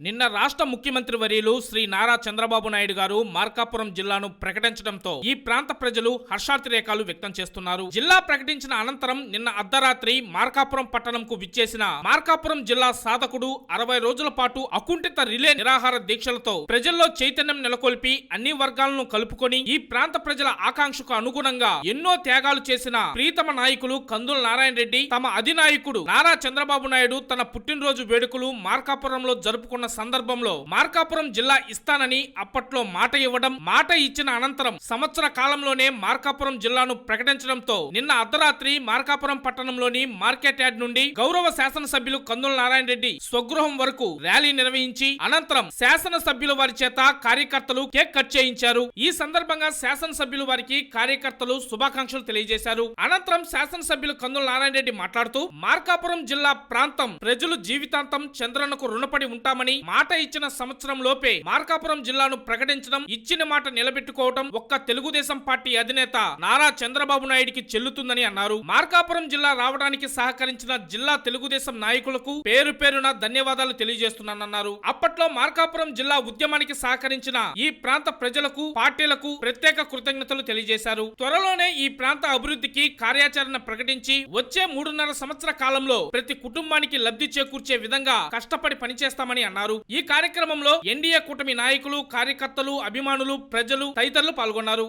నిన్న రాష్ట్ర ముఖ్యమంత్రి వర్యులు శ్రీ నారా చంద్రబాబు నాయుడు గారు మార్కాపురం జిల్లాను ప్రకటించడంతో ఈ ప్రాంత ప్రజలు హర్షాతిరేకాలు వ్యక్తం చేస్తున్నారు. జిల్లా ప్రకటించిన అనంతరం నిన్న అర్ధరాత్రి మార్కాపురం పట్టణంకు విచ్చేసిన మార్కాపురం జిల్లా సాధకుడు అరవై రోజుల పాటు అకుంఠిత రిలే నిరాహార దీక్షలతో ప్రజల్లో చైతన్యం నెలకొల్పి అన్ని వర్గాలను కలుపుకొని ఈ ప్రాంత ప్రజల ఆకాంక్షకు అనుగుణంగా ఎన్నో త్యాగాలు చేసిన ప్రీతమ నాయకులు కందుల నారాయణ రెడ్డి తమ అధినాయకుడు నారా చంద్రబాబు నాయుడు తన పుట్టినరోజు వేడుకలు మార్కాపురంలో జరుపుకున్న సందర్భంలో మార్కాపురం జిల్లా ఇస్తానని అప్పట్లో మాట ఇవ్వడం మాట ఇచ్చిన అనంతరం సంవత్సర కాలంలోనే మార్కాపురం జిల్లాను ప్రకటించడంతో నిన్న అర్ధరాత్రి మార్కాపురం పట్టణంలోని మార్కెట్ యార్డ్ నుండి గౌరవ శాసనసభ్యులు కందుల నారాయణ రెడ్డి స్వగృహం వరకు ర్యాలీ నిర్వహించి అనంతరం శాసనసభ్యుల వారి చేత కార్యకర్తలు కేక్ కట్ చేయించారు. ఈ సందర్భంగా శాసనసభ్యులు వారికి కార్యకర్తలు శుభాకాంక్షలు తెలియజేశారు. అనంతరం శాసనసభ్యులు కందుల నారాయణ రెడ్డి మాట్లాడుతూ మార్కాపురం జిల్లా ప్రాంతం ప్రజలు జీవితాంతం చంద్రన్నకు రుణపడి ఉంటామని మాట ఇచ్చిన సంవత్సరం లోపే మార్కాపురం జిల్లాను ప్రకటించడం ఇచ్చిన మాట నిలబెట్టుకోవడం ఒక్క తెలుగుదేశం పార్టీ అధినేత నారా చంద్రబాబు నాయుడికి చెల్లుతుందని అన్నారు. మార్కాపురం జిల్లా రావడానికి సహకరించిన జిల్లా తెలుగుదేశం నాయకులకు పేరు పేరున ధన్యవాదాలు తెలియజేస్తున్నానన్నారు. అప్పట్లో మార్కాపురం జిల్లా ఉద్యమానికి సహకరించిన ఈ ప్రాంత ప్రజలకు పార్టీలకు ప్రత్యేక కృతజ్ఞతలు తెలియజేశారు. త్వరలోనే ఈ ప్రాంత అభివృద్ధికి కార్యాచరణ ప్రకటించి వచ్చే మూడున్నర సంవత్సర కాలంలో ప్రతి కుటుంబానికి లబ్ధి చేకూర్చే విధంగా కష్టపడి పనిచేస్తామని అన్నారు. పాల్గొన్నారు. ఈ కార్యక్రమంలో ఎన్డీఏ కూటమి నాయకులు కార్యకర్తలు అభిమానులు ప్రజలు తదితరులు పాల్గొన్నారు.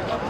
అది